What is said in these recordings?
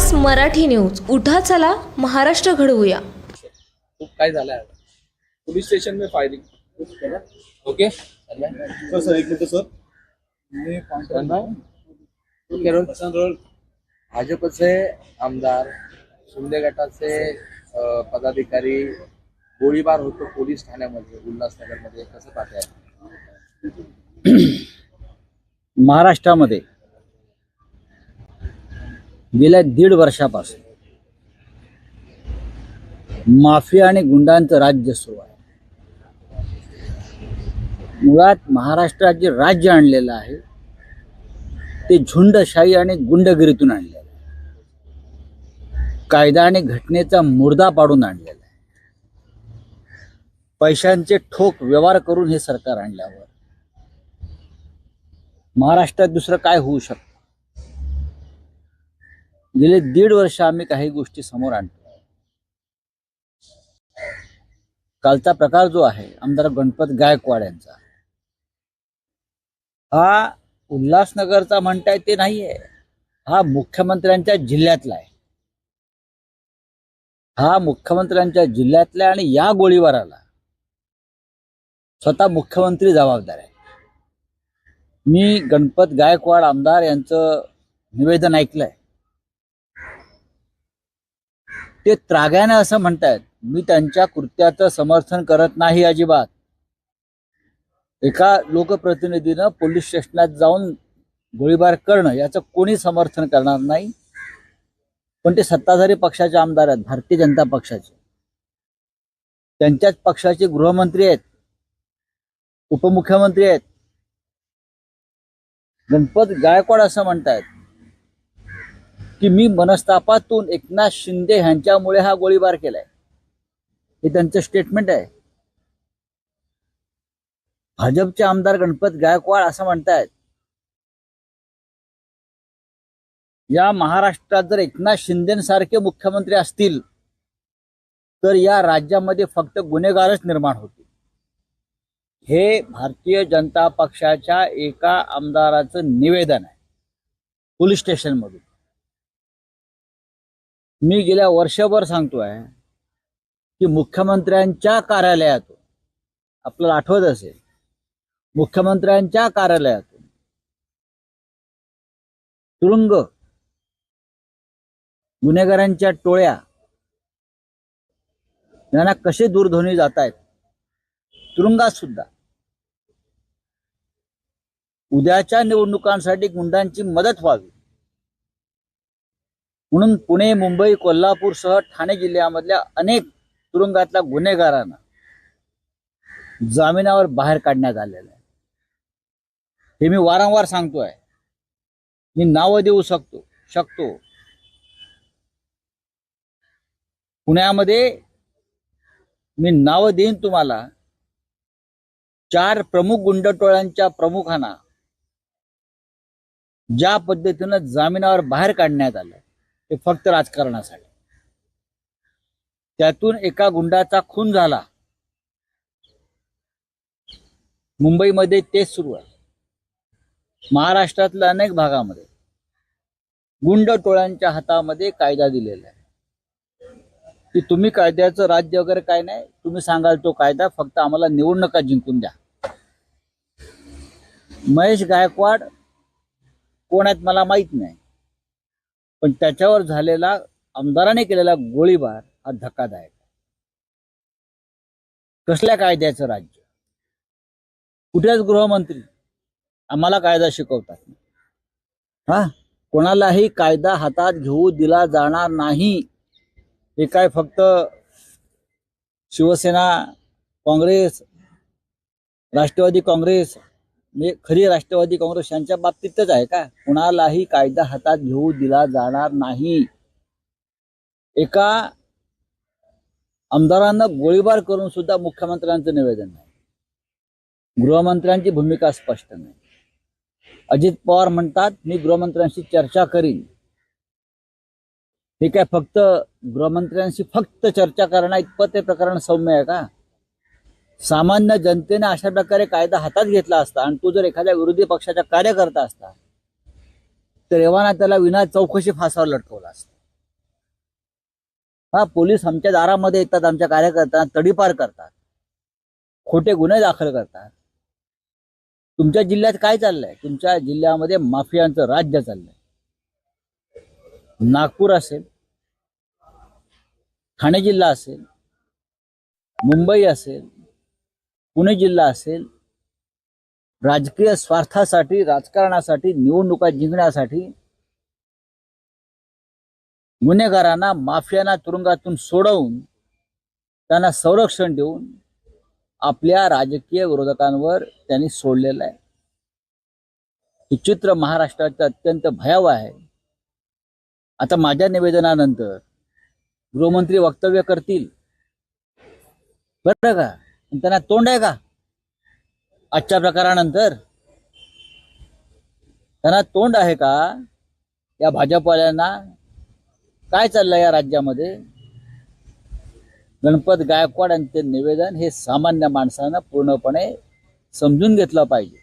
विकास Marathi news. उठा चला महाराष्ट्र घडवूया. खूप काय झालं आहे पुलिस स्टेशन में फायरिंग ओके? सर सर एक मिनिट सर. मी रोल. भाजपचे आमदार शिंदे गटाचे अ, पदाधिकारी गोळीबार होतो पोलीस ठाण्यामध्ये उल्हासनगरमध्ये. कसं पाहताय? महाराष्ट्रामध्ये गेल्या दीड वर्षापासून. माफिया आणि गुंडांचं राज्य सुरू आहे. मुळात महाराष्ट्रात जे राज्य आणलेलं आहे. ते झुंडशाही आणि गुंडगिरीतून आणलेलं आहे. कायदा आणि घटनेचा मुर्दा पाडून आणलेला आहे. पैशांचे ठोक व्यवहार करून हे सरकार आणल्यावर महाराष्ट्रात दुसरं काय होऊ शकतं? गेले दीड वर्ष आम्ही काही गोष्टी समोर आणतो. कालचा प्रकार जो आहे आमदार गणपत गायकवाड यांचा हा उल्हासनगरचा म्हणताय ते नाहीये. हा मुख्यमंत्र्यांच्या जिल्ह्यातला आहे. हा मुख्यमंत्र्यांच्या जिल्ह्यातला आणि या गोळीबाराला स्वतः मुख्यमंत्री जबाबदार आहे. मी गणपत गायकवाड आमदार यांचं निवेदन ऐकलंय. ते त्राग्यानं असं म्हणतायत मी त्यांच्या कृत्याचं समर्थन करत नाही अजिबात. एका लोकप्रतिनिधीनं पोलीस स्टेशनात जाऊन गोळीबार करणं याचं कोणी समर्थन करणार नाही? पण ते सत्ताधारी पक्षाचे आमदार आहेत भारतीय जनता पक्षाचे. त्यांच्याच पक्षाचे गृहमंत्री आहेत उपमुख्यमंत्री आहेत. गणपत गायकवाड असं म्हणतायत की मी मनस्तापातून एकनाथ शिंदे ह्यांच्यामुळे हा गोळीबार केलाय. हे त्यांचं स्टेटमेंट आहे. भाजपचे आमदार गणपत गायकवाड असं म्हणतायत या महाराष्ट्रात जर एकनाथ शिंदेसारखे मुख्यमंत्री असतील तर या राज्यामध्ये फक्त गुन्हेगारच निर्माण होतील. हे भारतीय जनता पक्षाच्या एका आमदाराचं निवेदन आहे पोलीस स्टेशनमधून. मी गेल्या वर्षभर सांगतोय की मुख्यमंत्र्यांच्या कार्यालयातून आपल्याला आठवत असेल मुख्यमंत्र्यांच्या कार्यालयातून तुरुंग गुन्हेगारांच्या टोळ्या यांना कसे दूरध्वनी जात आहेत तुरुंगात सुद्धा. उद्याच्या निवडणुकांसाठी गुंडांची मदत व्हावी. म्हणून पुणे मुंबई कोल्हापूरसह ठाणे जिल्ह्यामधल्या अनेक तुरुंगातल्या गुन्हेगारांना जामिनावर बाहेर काढण्यात आलेलं आहे. हे मी वारंवार सांगतोय. मी नावं देऊ शकतो शकतो. पुण्यामध्ये मी नावं देईन तुम्हाला. चार प्रमुख गुंडटोळ्यांच्या प्रमुखांना ज्या पद्धतीनं जामिनावर बाहेर काढण्यात आलं. हे फक्त राजकारणासाठी. त्यातून एका गुंडाचा खून झाला. मुंबईमध्ये तेच सुरू आहे. महाराष्ट्रातल्या अनेक भागामध्ये गुंड टोळ्यांच्या हातामध्ये कायदा दिलेला आहे. की तुम्ही कायद्याचं राज्य वगैरे काय नाही तुम्ही सांगाल तो कायदा फक्त आम्हाला निवडणुका जिंकून द्या. महेश गायकवाड कोण आहेत मला माहीत नाही. पण त्याच्यावर झालेला आमदाराने केलेला गोळीबार हा धक्कादायक कसल्या कायद्याचं राज्य? कुठेच गृहमंत्री आम्हाला कायदा शिकवतात हा? कोणालाही कायदा हातात घेऊ दिला जाणार नाही. हे काय फक्त शिवसेना काँग्रेस राष्ट्रवादी काँग्रेस म्हणजे खरी राष्ट्रवादी काँग्रेस यांच्या बाबतीतच आहे का? कुणालाही कायदा हातात घेऊ दिला जाणार नाही. एका आमदारांना गोळीबार करून सुद्धा मुख्यमंत्र्यांचं निवेदन नाही. गृहमंत्र्यांची भूमिका स्पष्ट नाही. अजित पवार म्हणतात मी गृहमंत्र्यांशी चर्चा करीन. हे काय फक्त गृहमंत्र्यांशी फक्त चर्चा करणं इतपत ते प्रकरण सौम्य आहे का? सामान्य जनतेने अशा प्रकारे कायदा हातात घेतला असता आणि तो जर एखाद्या विरोधी पक्षाचा कार्यकर्ता असता तर एव्हाना त्याला विना चौकशी फासावर लटकवला असता. हा पोलीस आमच्या दारामध्ये येतात आमच्या कार्यकर्त्यांना तडीपार करतात खोटे गुन्हे दाखल करतात. तुमच्या जिल्ह्यात काय चाललंय? तुमच्या जिल्ह्यामध्ये माफियांचं राज्य चाललंय. नागपूर असेल ठाणे जिल्हा असेल मुंबई असेल पुणे जिल्हा असेल राजकीय स्वार्थासाठी राजकारणासाठी निवडणुका जिंकण्यासाठी गुन्हेगारांना माफियांना तुरुंगातून सोडवून त्यांना संरक्षण देऊन आपल्या राजकीय विरोधकांवर त्यांनी सोडलेलं आहे. हे चित्र महाराष्ट्राचं अत्यंत भयावह आहे. आता माझ्या निवेदनानंतर गृहमंत्री वक्तव्य करतील. बरं का? आणि त्यांना तोंड आहे का? आजच्या प्रकारानंतर. त्यांना तोंड आहे का? या भाजपवाल्यांना काय चाललंय या राज्यामध्ये? गणपत गायकवाड यांचे निवेदन हे सामान्य माणसानं पूर्णपणे समजून घेतलं पाहिजे.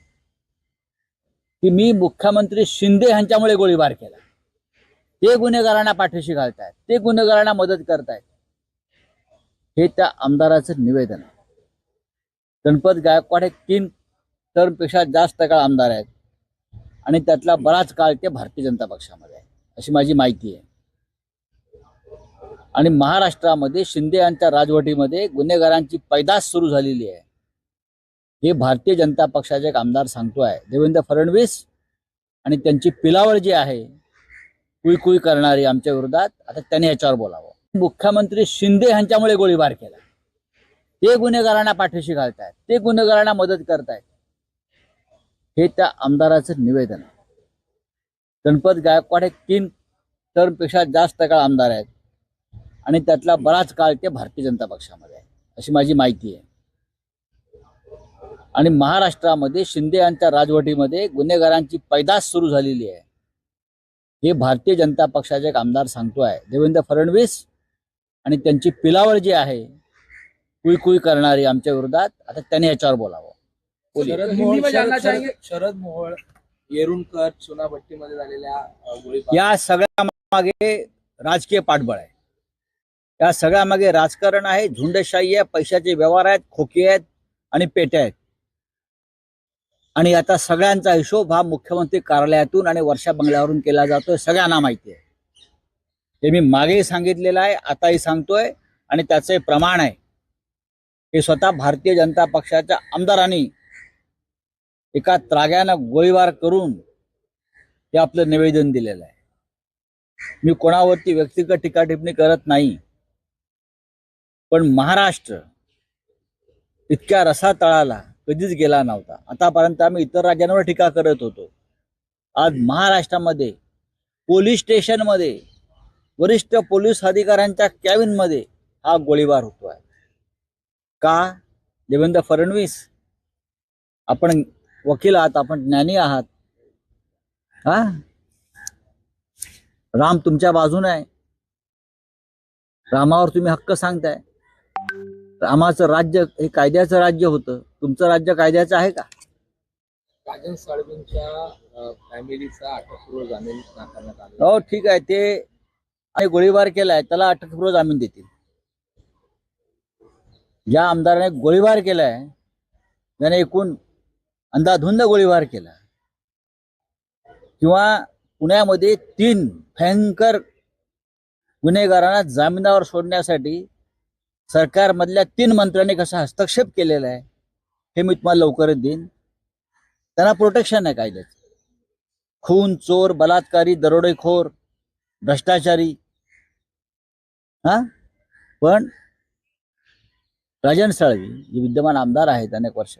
की मी मुख्यमंत्री शिंदे यांच्यामुळे गोळीबार केला. ते गुन्हेगारांना पाठीशी घालतायत. ते गुन्हेगारांना मदत करतायत. हे त्या आमदाराचं निवेदन आहे. गणपत गायकवाड हे तीन टर्मपेक्षा जास्त काळ आमदार आहेत. आणि त्यातला बराच काळ ते भारतीय जनता पक्षामध्ये आहे अशी माझी माहिती आहे. आणि महाराष्ट्रामध्ये शिंदे यांच्या राजवटीमध्ये गुन्हेगारांची पैदास सुरू झालेली आहे. हे भारतीय जनता पक्षाचे एक आमदार सांगतोय देवेंद्र फडणवीस आणि त्यांची पिलावळ जी आहे कुईकुई करणारी आमच्या विरोधात आता त्यांनी याच्यावर बोलावं. मुख्यमंत्री शिंदे यांच्यामुळे गोळीबार केला. ते गुन्हेगारांना पाठीशी घालतायत ते गुन्हेगारांना मदत करतायत. हे त्या आमदाराचं निवेदन आहे. गणपत गायकवाड हे तीन टर्मपेक्षा जास्त काळ आमदार आहेत. आणि त्यातला बराच काळ ते भारतीय जनता पक्षामध्ये आहे अशी माझी माहिती आहे. आणि महाराष्ट्रामध्ये शिंदे यांच्या राजवटीमध्ये गुन्हेगारांची पैदास सुरू झालेली आहे. हे भारतीय जनता पक्षाचे एक आमदार सांगतोय. देवेंद्र फडणवीस आणि त्यांची पिलावळ जी आहे कुईकुई करणारी आमच्या विरोधात आता त्यांनी याच्यावर बोलावं. शरद मोहोळ शरद- शरद- शरद मोहोळ येरुणकर चुनाभट्टीमध्ये झालेल्या अ, गोळीबार या सगळ्या मागे राजकीय पाठबळ आहे. या सगळ्या मागे राजकारण आहे झुंडशाही आहे पैशाचे व्यवहार आहेत खोके आहेत आणि पेट्या आहेत. आणि आता सगळ्यांचा हिशोब हा मुख्यमंत्री कार्यालयातून आणि वर्षा बंगल्यावरून केला जातोय सगळ्यांना माहिती आहे. हे मी मागेही सांगितलेलं आहे आताही सांगतोय आणि त्याचं प्रमाण आहे. हे स्वतः भारतीय जनता पक्षाच्या आमदारांनी एका त्राग्यानं गोळीबार करून हे आपलं निवेदन दिलेलं आहे. मी कोणावरती व्यक्तिगत टीका टिप्पणी करत नाही पण महाराष्ट्र इतक्या रसातळाला कधीच गेला नव्हता. आतापर्यंत आम्ही इतर राज्यांवर टीका करत होतो. आज महाराष्ट्रामध्ये पोलीस स्टेशनमध्ये वरिष्ठ पोलीस अधिकाऱ्यांच्या कॅबिनमध्ये हा गोळीबार होतो आहे का? देवेंद्र फडणवीस? आपण वकील आहात आपण ज्ञानी आहात. हा? राम तुमच्या बाजूने आहे. रामावर तुम्ही हक्क सांगताय. रामाचं राज्य हे कायद्याचं राज्य होतं. तुमचं राज्य कायद्याचं आहे का? राजन साळवींच्या फॅमिलीचा अटकपूर्व जामीन नाकारण्यात आला. हो ठीक आहे. ते गोळीबार केलाय. त्याला अटकपूर्व जामीन देतील. ज्या आमदाराने गोळीबार केलाय त्याने एकूण अंधाधुंद गोळीबार केला. किंवा पुण्यामध्ये तीन भयंकर गुन्हेगारांना जामिनावर सोडण्यासाठी सरकारमधल्या तीन मंत्र्यांनी कसा हस्तक्षेप केलेला आहे हे मी तुम्हाला लवकरच देईन. त्यांना प्रोटेक्शन आहे कायद्याचं. खून चोर बलात्कारी दरोडेखोर भ्रष्टाचारी. हा? पण राजन साळवी जे विद्यमान आमदार आहेत अनेक वर्ष.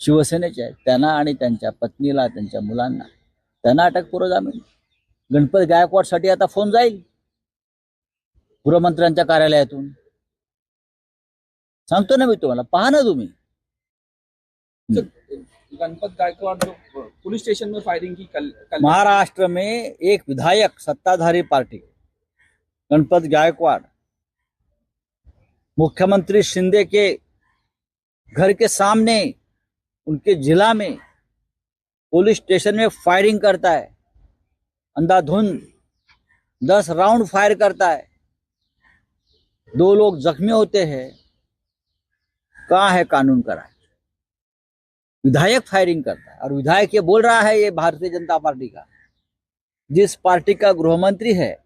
शिवसेनेचे आहेत. त्यांना आणि त्यांच्या पत्नीला त्यांच्या मुलांना. त्यांना अटकपूर्व जामीन गणपत गायकवाडसाठी आता फोन जाईल. गृहमंत्र्यांच्या कार्यालयातून. सांगतो ना मी तुम्हाला. पहा ना तुम्ही. गणपत गायकवाड जो पुलिस स्टेशन में फायरिंग की कल, कल महाराष्ट्र में एक विधायक सत्ताधारी पार्टी. गणपत गायकवाड़. मुख्यमंत्री शिंदे के घर के सामने, उनके जिला में पुलिस स्टेशन में फायरिंग करता है। अंधाधुंध दस राउंड फायर करता है। दो लोग जख्मी होते हैं। कहाँ है कानून का राज? विधायक फायरिंग करता है। और विधायक ये बोल रहा है, ये भारतीय जनता पार्टी का। जिस पार्टी का गृहमंत्री है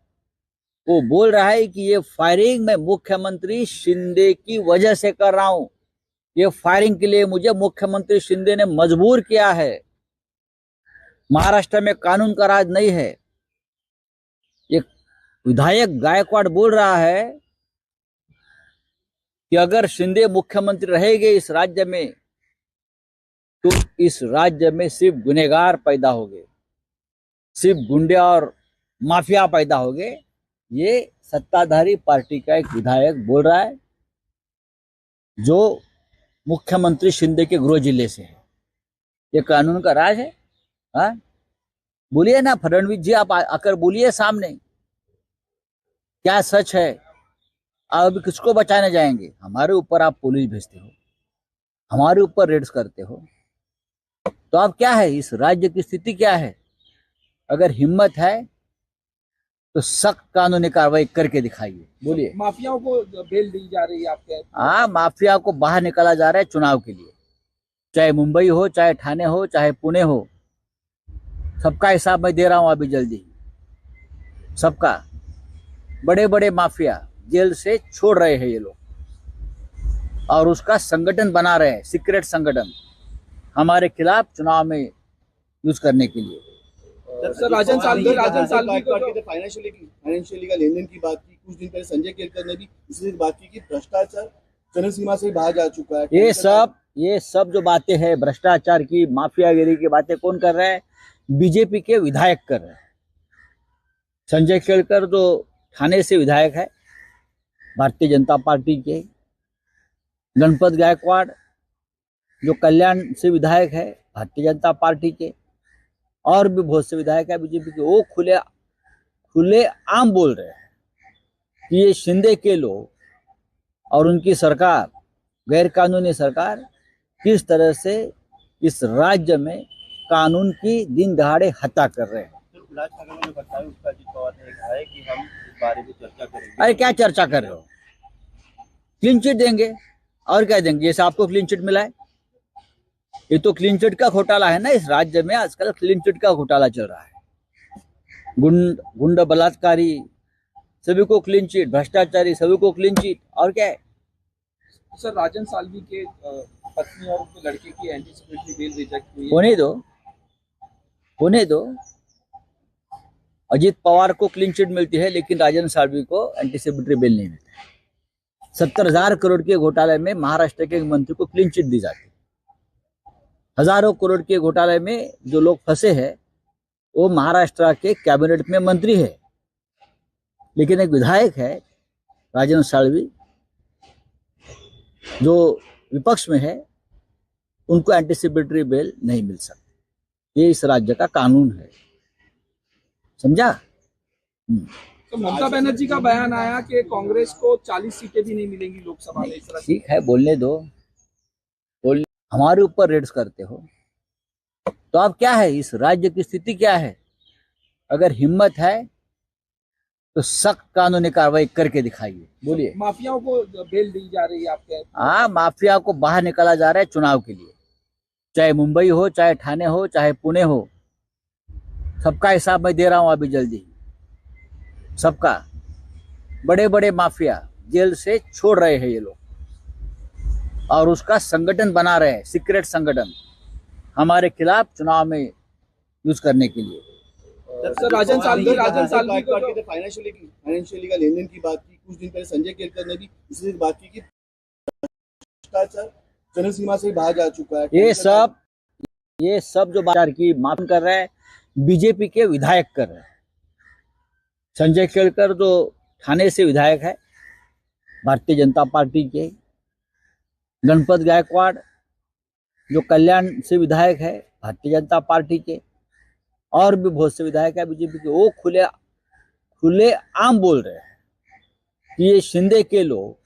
वो बोल रहा है कि ये फायरिंग मैं मुख्यमंत्री शिंदे की वजह से कर रहा हूँ। ये फायरिंग के लिए मुझे मुख्यमंत्री शिंदे ने मजबूर किया है। महाराष्ट्र में कानून का राज नहीं है। ये विधायक गायकवाड़ बोल रहा है कि अगर शिंदे मुख्यमंत्री रहेंगे इस राज्य में तो इस राज्य में सिर्फ़ गुनेगार पैदा होंगे। सिर्फ़ गुंडे और माफिया पैदा होंगे। ये सत्ताधारी पार्टी का एक विधायक बोल रहा है, जो मुख्यमंत्री शिंदे के गृह ज़िले से है। ये कानून का राज है हाँ? बोलिए ना, फडणवीस जी, आप आकर बोलिए सामने। क्या सच है? आप अभी किसको बचाने जाएँगे? हमारे ऊपर आप पुलिस भेजते हो, हमारे ऊपर रेड्स करते हो। तो आप क्या है? इस राज्य की स्थिति क्या है? अगर हिम्मत है तो सख्त कानूनी कार्रवाई करके दिखाइए। बोलिए। माफियाओं को बेल दी जा रही है आपके हाँ माफिया को बाहर निकाला जा रहा है चुनाव के लिए। चाहे मुंबई हो चाहे ठाणे हो चाहे पुणे हो। सबका हिसाब मैं दे रहा हूँ अभी जल्दी। सबका। बड़े बड़े माफिया जेल से छोड़ रहे हैं ये लोग। और उसका संगठन बना रहे हैं सीक्रेट संगठन। हमारे खिलाफ चुनाव में यूज़ करने के लिए। सर राजन सालवी राजन सालवी तो- फाइनेंशियली फाइनेंशियली का लेन देन की बात की कुछ दिन पहले संजय केलकर ने भी इसी बात की कि भ्रष्टाचार चरण सीमा से बाहर जा चुका है। ये सब ये सब जो बातें हैं भ्रष्टाचार की माफियागिरी की बातें कौन कर रहा है? बीजेपी के विधायक कर रहे हैं। संजय केलकर जो थाने से विधायक है भारतीय जनता पार्टी के। गणपत गायकवाड़ जो कल्याण से विधायक है भारतीय जनता पार्टी के। और भी बहुत से विधायक है बीजेपी के वो खुले खुले आम बोल रहे हैं कि ये शिंदे के लोग और उनकी सरकार गैर कानूनी सरकार किस तरह से इस राज्य में कानून की दिन दहाड़े हत्या कर रहे हैं। करेंगे। अरे क्या चर्चा कर रहे हो? क्लीन चिट देंगे और क्या देंगे? जैसे आपको क्लीन चिट मिला है। ये तो क्लीन चिट का घोटाला है ना इस राज्य में आजकल क्लीन चिट का घोटाला चल रहा है। गुंड गुंड बलात्कारी सभी को क्लीन चिट भ्रष्टाचारी सभी को क्लीन चिट और क्या है? सर राजन सालवी के पत्नी और उनके लड़के की एंटीसिपेटरी बेल रिजेक्ट हुई होने दो होने दो। अजित पवार को क्लीन चिट मिलती है लेकिन राजन सालवी को एंटीसिपेटरी बेल नहीं मिलती सत्तर हज़ार करोड़ के घोटाले में महाराष्ट्र के मंत्री को क्लीन चिट दी जाती है। हज़ारों करोड़ के घोटाले में जो लोग फंसे हैं वो महाराष्ट्र के कैबिनेट में मंत्री है। लेकिन एक विधायक है राजन सालवी जो विपक्ष में है उनको एंटीसिपेटरी बेल नहीं मिल सकती। ये इस राज्य का कानून है। समझा? तो ममता बनर्जी का बयान आया कि कांग्रेस को 40 सीटें भी नहीं मिलेंगी लोकसभा में ठीक है बोलने दो। हमारे ऊपर रेड्स करते हो तो आप क्या है? इस राज्य की स्थिति क्या है? अगर हिम्मत है तो सख्त कानूनी कार्रवाई करके दिखाइए। बोलिए। माफियाओं को बेल दी जा रही है आपके हाँ माफिया को बाहर निकाला जा रहा है चुनाव के लिए। चाहे मुंबई हो चाहे ठाणे हो चाहे पुणे हो सबका हिसाब मैं दे रहा हूँ अभी जल्दी। सबका। बड़े बड़े माफिया जेल से छोड़ रहे हैं ये लोग। और उसका संगठन बना रहे हैं सीक्रेट संगठन हमारे खिलाफ चुनाव में यूज़ करने के लिए। सर राजन को तो- फाइनेंशियली फाइनेंशियली का लेन देन की बात की कुछ दिन पहले संजय केलकर ने भी इसी बात की कि चरण सीमा से बाहर जा चुका है। ये सब ये सब जो बाज़ार की माफ़ कर रहे हैं बीजेपी के विधायक कर रहे हैं। संजय केलकर जो थाने से विधायक है भारतीय जनता पार्टी के गणपत गायकवाड़ जो कल्याण से विधायक है भारतीय जनता पार्टी के और भी बहुत से विधायक है बीजेपी के वो खुले खुले आम बोल रहे हैं कि ये शिंदे के लोग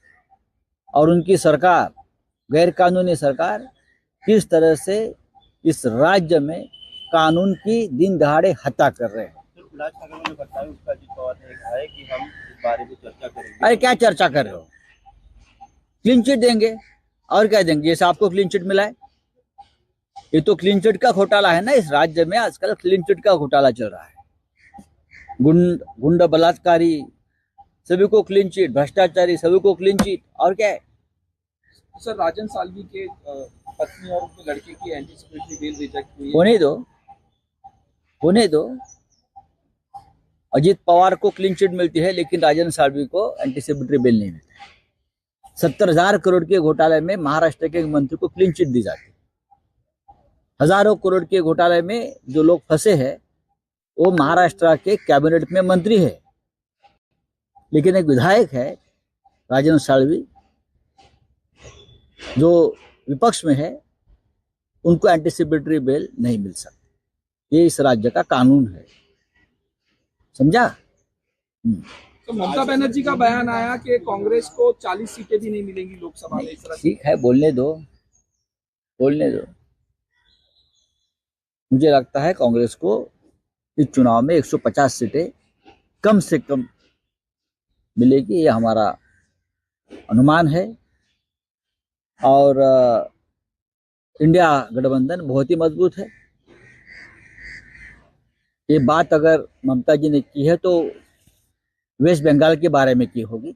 और उनकी सरकार गैर कानूनी सरकार किस तरह से इस राज्य में कानून की दिन दहाड़े हत्या कर रहे हैं। अरे क्या चर्चा कर रहे हो? क्लीन चिट देंगे। और क्या देंगे जैसे आपको क्लीन चिट मिला है। ये तो क्लीन चिट का घोटाला है ना इस राज्य में आजकल क्लीन चिट का घोटाला चल रहा है। गुंड गुंड बलात्कारी सभी को क्लीन चिट भ्रष्टाचारी सभी को क्लीन चिट और क्या है? सर राजन सालवी के पत्नी और उनके लड़के की एंटीसिपेटरी बेल रिजेक्ट हुई होने दो होने दो। अजित पवार को क्लीन चिट मिलती है लेकिन राजन सालवी को एंटीसिपेटरी बेल नहीं मिलती सत्तर हज़ार करोड़ के घोटाले में महाराष्ट्र के मंत्री को क्लीन चिट दी जाती हज़ारों करोड़ के घोटाले में जो लोग फंसे हैं, वो महाराष्ट्र के कैबिनेट में मंत्री है। लेकिन एक विधायक है राजन साळवी जो विपक्ष में है, उनको एंटीसिपेटरी बेल नहीं मिल सकती। ये इस राज्य का कानून है। समझा? हम्म। तो ममता बनर्जी का बयान आया कि कांग्रेस को 40 सीटें भी नहीं मिलेंगी लोकसभा में इस तरह ठीक है, बोलने दो। बोलने दो। मुझे लगता है कांग्रेस को इस चुनाव में 150 सीटें कम से कम मिलेगी, ये हमारा अनुमान है। और इंडिया गठबंधन बहुत ही मज़बूत है। ये बात अगर ममता जी ने की है तो वेस्ट बंगाल के बारे में की होगी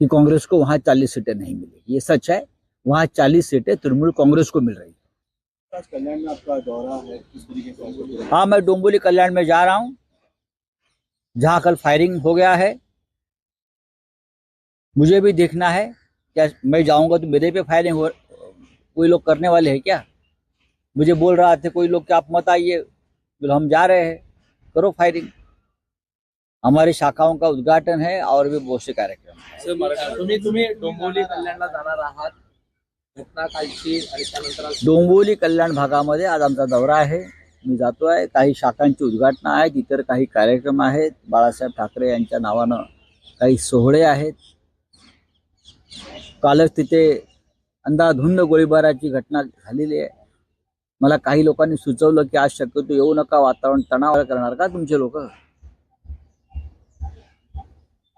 कि कांग्रेस को वहाँ 40 सीटें नहीं मिली। ये सच है वहाँ 40 सीटें तृणमूल कांग्रेस को मिल रही है। कल्याण में आपका दौरा है किस तरीके हाँ? मैं डोंगोली कल्याण में जा रहा हूँ जहाँ कल फायरिंग हो गया है। मुझे भी देखना है क्या मैं जाऊँगा तो मेरे पे फायरिंग हो कोई लोग करने वाले हैं क्या? मुझे बोल रहा थे कोई लोग कि आप मत आइए बोले हम जा रहे हैं करो फायरिंग। हमारी शाखाओं का उद्घाटन है और भी बहुत से कार्यक्रम हैं। तुम्ही तुम्ही डोंबिवली कल्याणला जाणार आहात. घटना कालची आणि त्यानंतर आज डोंबिवली कल्याण भागामध्ये आज आमचा दौरा आहे. मी जातो आहे. काही शाखांची उद्घाटनं आहेत इतर काही कार्यक्रम आहेत. बाळासाहेब ठाकरे यांच्या नावानं काही सोहळे आहेत. कालच तिथे अंधाधुंद गोळीबाराची घटना झालेली आहे. मला काही लोकांनी सुचवलं की आज शक्यतो येऊ नका वातावरण तणाव करणार का तुमचे लोक?